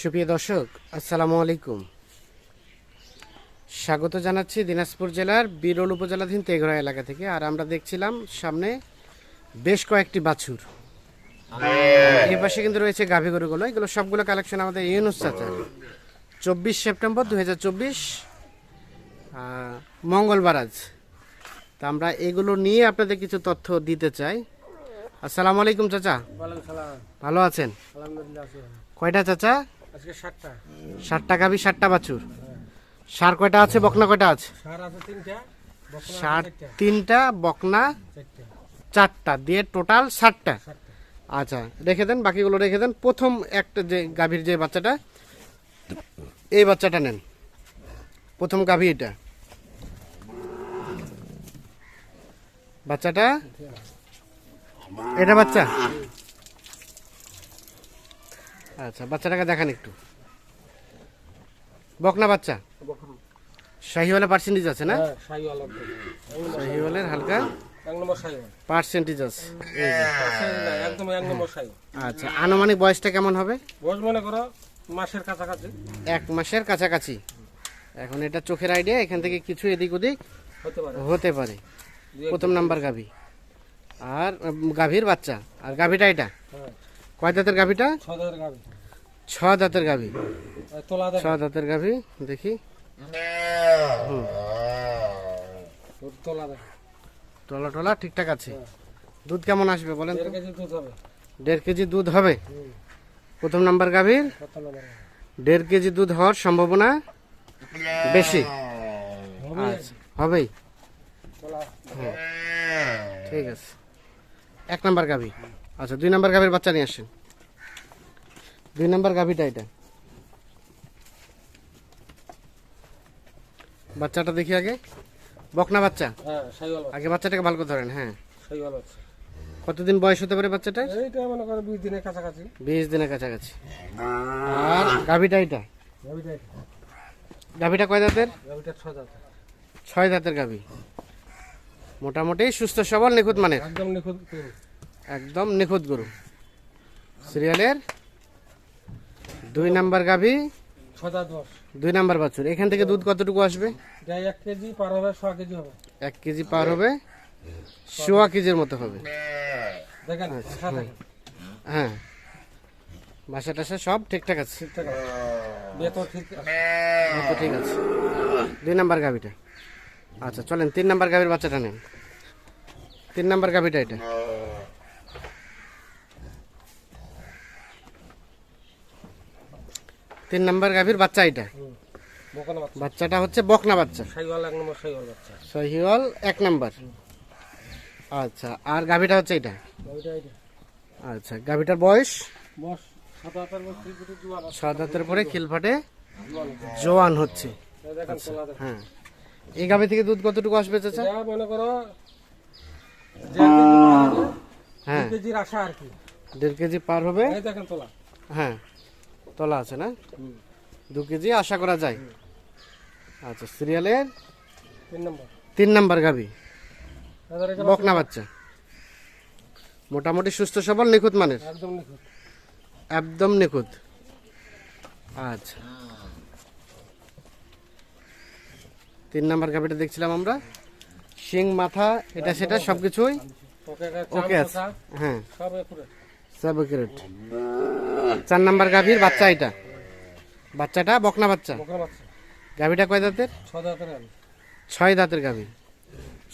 সুপ্রিয় দর্শক আসসালামু আলাইকুম। স্বাগত জানাচ্ছি দিনাজপুর জেলার বিরল উপজেলাধীন তেঘরা এলাকা থেকে আর আমরা দেখছিলাম সামনে বেশ কয়েকটি বাছুর। এ পাশে কিন্তু রয়েছে গাভী গরুগুলো এগুলো সবগুলো কালেকশন আমাদের ইউনুস চাচার চব্বিশ সেপ্টেম্বর দু হাজার চব্বিশ মঙ্গলবার আজ। তা আমরা এগুলো নিয়ে আপনাদের কিছু তথ্য দিতে চাই। আসসালামু আলাইকুম চাচা। ভালো আছেন? আলহামদুলিল্লাহ আছি ভালো। কয়টা চাচা? আজকে সাতটা। ষাটটা গাভী ষাটটা বাছুর। সার কয়টা আছে? বকনা কয়টা আছে? সার আছে তিনটা ষাট তিনটা বকনা চারটা। দিয়ে টোটাল ষাটটা আচ্ছা রেখে দেন বাকিগুলো রেখে দেন। প্রথম একটা যে গাভীর যে বাচ্চাটা এই বাচ্চাটা নেন। প্রথম গাভী এটা। বাচ্চাটা? এটা বাচ্চা? আচ্ছা বাচ্চাটাকে দেখান একটু। বকনা বাচ্চা? শাহিওয়ালা পার্সেন্টেজ আছে না? হ্যাঁ শাহিওয়ালের হালকা? পার্সেন্টেজ আছে এই যে। না, একদম এক নম্বর আচ্ছা আনুমানিক বয়সটা কেমন হবে? বয়স মনে করো মাসের কাছাকাছি। এক মাসের কাছাকাছি। এখন এটা চোখের আইডিয়া এখান থেকে কিছু এদিক ওদিক হতে পারে। প্রথম নাম্বার গাভী। আর গাভীর বাচ্চা। আর গাভীটা এটা? হ্যাঁ। কয় দাঁতের গাভীটা? ছ ছ দাঁতের গাভী। ছ দাঁতের গাভী দেখি। টলা টলা ঠিকঠাক আছে। দুধ কেমন আসবে বলেন তো? দেড় কেজি দুধ হবে। প্রথম নাম্বার গাভীর দেড় কেজি দুধ হওয়ার সম্ভাবনা বেশি। আচ্ছা হবেই। ঠিক আছে। এক নাম্বার গাভী। আচ্ছা দুই নাম্বার গাভীর বাচ্চা নিয়ে আসেন। দুই নাম্বার গাভীটা এটা। বাচ্চাটা দেখি আগে। বকনা বাচ্চা? হ্যাঁ আগে বাচ্চাটাকে ভালো করে ধরেন হ্যাঁ। কতদিন বয়স হতে পারে বাচ্চাটা এইটা মনে করো বিশ দিনের কাছাকাছি। বিশ দিনের কাছাকাছি। আর গাভীটা এটা? গাভীটা কয় দাঁতের ছয় দাঁতের গাভী। মোটামুটি সুস্থ সবল নিখুঁত মানের। একদম নিখুঁত একদম নিখুঁত গরু। সিরিয়ালের দুই নাম্বার গাভী? দুই নাম্বার বাছুর। এখান থেকে দুধ কতটুকু আসবে? এক কেজি পার হবে কেজি হবে। এক কেজি পার হবে? সোয়া কেজির মতো হবে। ভাষা দেখেন। হ্যাঁ। বাসা টাসা সব ঠিকঠাক আছে? ঠিক আছে। দুই নাম্বার গাভিটা। আচ্ছা চলেন তিন নাম্বার গাভির বাচ্চাটা নেন। তিন নাম্বার গাভিটা এটা। তিন নাম্বার গাভীর বাচ্চা এটা। বাচ্চাটা হচ্ছে বকনা বাচ্চা। সহিওয়াল এক নাম্বার আচ্ছা আর গাভীটা হচ্ছে এটা? আচ্ছা গাভীটার বয়স? সাত হাতের পরে খিলফাটে জোয়ান। হচ্ছে। দেখেন হ্যাঁ। এই গাভি থেকে দুধ কতটুকু আসবে চাচা? মনে করো হ্যাঁ। দেড় কেজি পার হবে? হ্যাঁ। তলা আছে না? দু কেজি আশা করা যায়। আচ্ছা সিরিয়ালের তিন নম্বর। তিন এটা বকনা বাচ্চা। মোটামুটি সুস্থ সবল নিখুঁত মানের? একদম নিখুঁত। একদম নিখুঁত। আচ্ছা। তিন নাম্বার গাভিটা দেখছিলাম আমরা। শিং মাথা এটা সেটা সবকিছুই? ওকে ওকে আছে। হ্যাঁ। সব সব ক্যারেট চার নাম্বার গাভীর বাচ্চা এটা। বাচ্চাটা বকনা বাচ্চা। বাচ্চা। গাভীটা কয় দাঁতের? ছয় দাঁতের গাভী।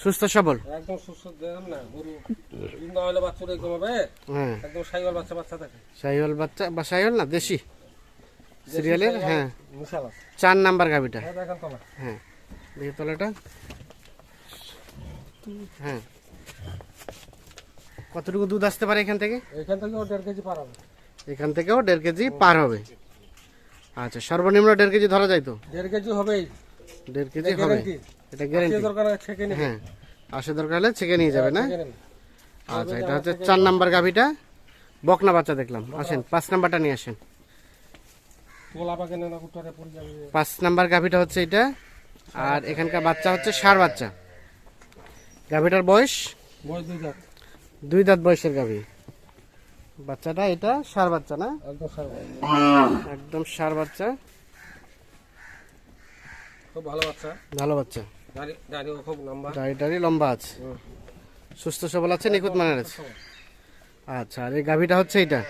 সুস্থ সবল? একদম সুস্থ না গরু। না হলে বাচ্চা এরকম হবে? হ্যাঁ। একদম শাহিওয়াল বাচ্চা বাচ্চা থাকে। শাহিওয়াল বাচ্চা বা শাহিওয়াল না দেশি। সিরিয়ালের হ্যাঁ। চার নাম্বার তোলা হ্যাঁ। দেখি তলাটা। হ্যাঁ। কতটুকু দুধ আসতে পারে এখান থেকে? এখান থেকে দেড় কেজি পার হবে। এখান থেকেও দেড় কেজি পার হবে। আচ্ছা সর্বনিম্ন দেড় কেজি ধরা যায় তো? দেড় কেজি হবেই। দেড় কেজি হবে। এটা গ্যারেন্টি দরকার হয় হ্যাঁ আসে দরকার হলে ছেঁকে নিয়ে যাবে না? আচ্ছা এটা হচ্ছে চার নাম্বার গাভিটা। বকনা বাচ্চা দেখলাম। আসেন পাঁচ নাম্বারটা নিয়ে আসেন। পাঁচ নাম্বার গাভিটা হচ্ছে এটা। আর এখানকার বাচ্চা হচ্ছে ষাঁড় বাচ্চা। গাভিটার বয়স? বয়স দুই দুই দাঁত বয়সের গাভী। বাচ্চাটা এটা সার বাচ্চা না? একদম সার বাচ্চা। খুব ভালো বাচ্চা। ভালো বাচ্চা। দাড়ি দাড়িও খুব লম্বা। আছে। সুস্থ সবল আছে নিখুঁত মানের আছে। আচ্ছা আর এই গাভিটা হচ্ছে এটা।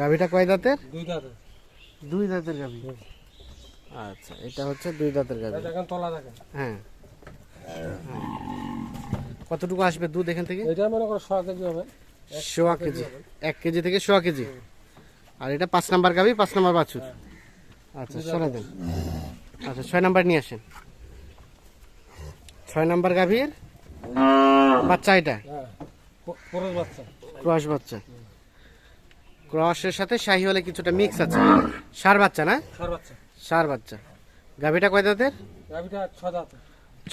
গাভিটা কয় দাঁতের? দুই দাঁতে দুই দাঁতের গাভি। আচ্ছা এটা হচ্ছে দুই দাঁতের গাভি। হ্যাঁ। কতটুকু আসবে দুধ এখান থেকে? এটা মনে করো ছ কেজি হবে। সোয়া কেজি। এক কেজি থেকে সোয়া কেজি। আর এটা পাঁচ নাম্বার গাভি পাঁচ নাম্বার বাছুর। আচ্ছা শোনা দেন। আচ্ছা ছয় নাম্বার নিয়ে আসেন। ছয় নাম্বার গাভীর বাচ্চা এটা? হ্যাঁ ক্রস বাচ্চা। ক্রসের সাথে শাহি হলে কিছুটা মিক্স আছে। সার বাচ্চা না? সার বাচ্চা। সার বাচ্চা। গাভীটা কয় দাঁতের।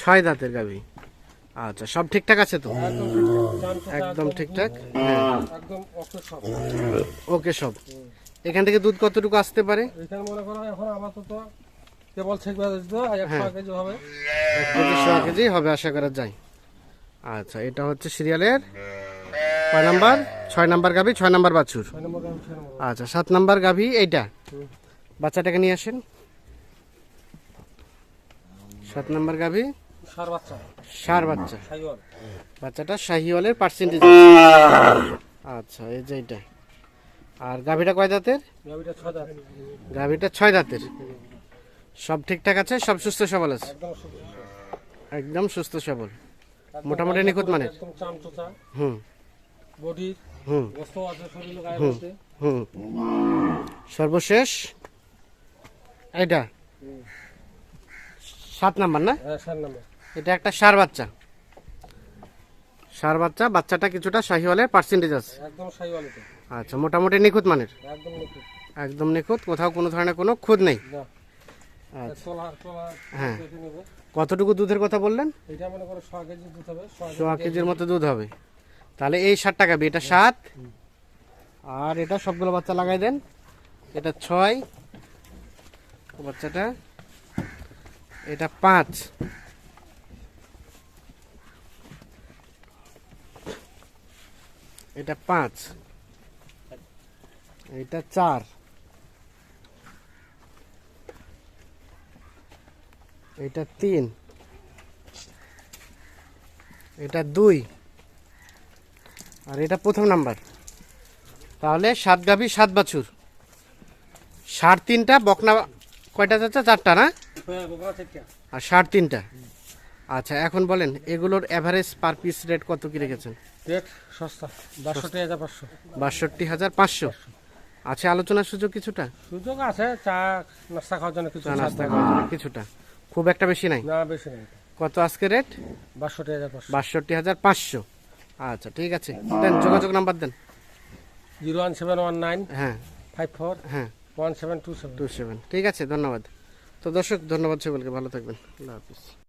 ছয় দাঁতের গাভী। আচ্ছা সব ঠিকঠাক আছে তো? একদম ঠিকঠাক। হ্যাঁ ওকে সব। এখান থেকে দুধ কতটুকু আসতে পারে? এখানে মনে করো আপাতত কেবল কেজি হবে। আশা করা যায়। আচ্ছা এটা হচ্ছে সিরিয়ালের কয় নাম্বার? ছয় নাম্বার গাভী ছয় নাম্বার বাছুর। আচ্ছা সাত নাম্বার গাভী এইটা। বাচ্চাটাকে নিয়ে আসেন। সাত নাম্বার গাভী? সার বাচ্চা। সার বাচ্চা। সাইওয়াল। বাচ্চাটা শাহিওয়ালের পার্সেন্টেজ আচ্ছা এই যে এইটা আর গাভীটা কয় দাঁতের? গাভিটা ছ দাঁত। গাভীটা ছয় দাঁতের। সব ঠিকঠাক আছে? সব সুস্থ সবল আছে? একদম সুস্থ। সবল। মোটামুটি নিখুঁত। একদম হুম। বডির হুম। হুম। সর্বশেষ। এইটা। সাত নাম্বার না? হ্যাঁ সার নম্বর। এটা একটা সার বাচ্চা। সার বাচ্চা বাচ্চাটা কিছুটা শাহিওয়ালের পার্সেন্টেজ আছে। একদম এটা। আচ্ছা মোটামুটি নিখুঁত মানের? একদম নিখুঁত। একদম নিখুঁত কোথাও কোনো ধরনের কোনো খুঁত নেই? না। আচ্ছা। হ্যাঁ। কতটুকু দুধের কথা বললেন? এটা মনে করো ছ কেজি দুধ হবে ছ কেজি সোয়া কেজির মতো দুধ হবে। তাহলে এই ষাট টাকা বি এটা সাত। আর এটা সবগুলো বাচ্চা লাগাই দেন। এটা ছয়। বাচ্চাটা এটা পাঁচ। এটা পাঁচ। এটা চার। এটা তিন। এটা দুই। আর এটা প্রথম নাম্বার। তাহলে সাত গাভী সাত বাছুর। ষাট তিনটা বকনা কয়টা যাচ্ছে চারটা না? হ্যাঁ। আর ষাট তিনটা। আচ্ছা এখন বলেন এগুলোর অ্যাভারেজ পার পিস রেট কত কি রেখেছেন? রেট সস্তা বাষট্টি হাজার পাঁচশো। বাষট্টি হাজার পাঁচশো। আছে আলোচনার সুযোগ কিছুটা? সুযোগ আছে চা নাস্তা খাওয়ার জন্য কিছু নাস্তা। করার জন্য কিছুটা। খুব একটা বেশি নাই? না বেশি নেই। কত আজকে রেট বাষট্টি হাজার পাঁচশো। বাষট্টি হাজার পাঁচশো। আচ্ছা ঠিক আছে। দেন যোগাযোগ নাম্বার দেন। Zero one seven one nine হ্যাঁ। ফাইভ ফোর হ্যাঁ। One seven two seven. Two seven. ঠিক আছে ধন্যবাদ। তো দর্শক ধন্যবাদ সকলকে। ভালো থাকবেন। আল্লাহ হাফিজ।